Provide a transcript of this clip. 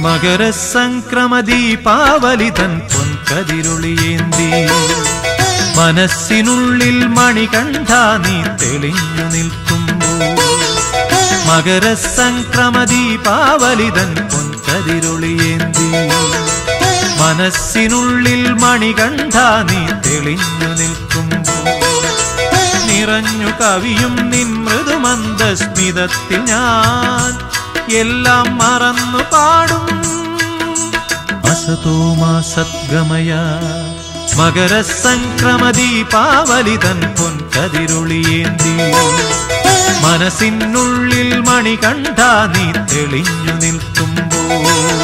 മകരസംക്രമദീപാവലിതൻ പൊൻകതിരുളിയേന്തി. മനസ്സിനുള്ളിൽ മണികണ്ഠ നീ തെളിഞ്ഞു നിൽക്കുമ്പോൾ. മകരസംക്രമദീപാവലിതൻ പൊൻകതിരുളിയേന്തി. മനസ്സിനുള്ളിൽ മണികണ്ഠ നീ തെളിഞ്ഞു നിൽക്കുമ്പോൾ. നിറഞ്ഞു കവിയും നിൻ മൃദുമന്ദസ്മിതത്തിൽ ഞാൻ എല്ലാം മറന്നു പാടും. അസതോമാ സദ്ഗമയ മകരസംക്രമദീപാവലിതൻ പൊൻകതിരുളിയേന്തി. മനസ്സിനുള്ളിൽ മണികണ്ഠ നീ തെളിഞ്ഞു നിൽക്കുമ്പോൾ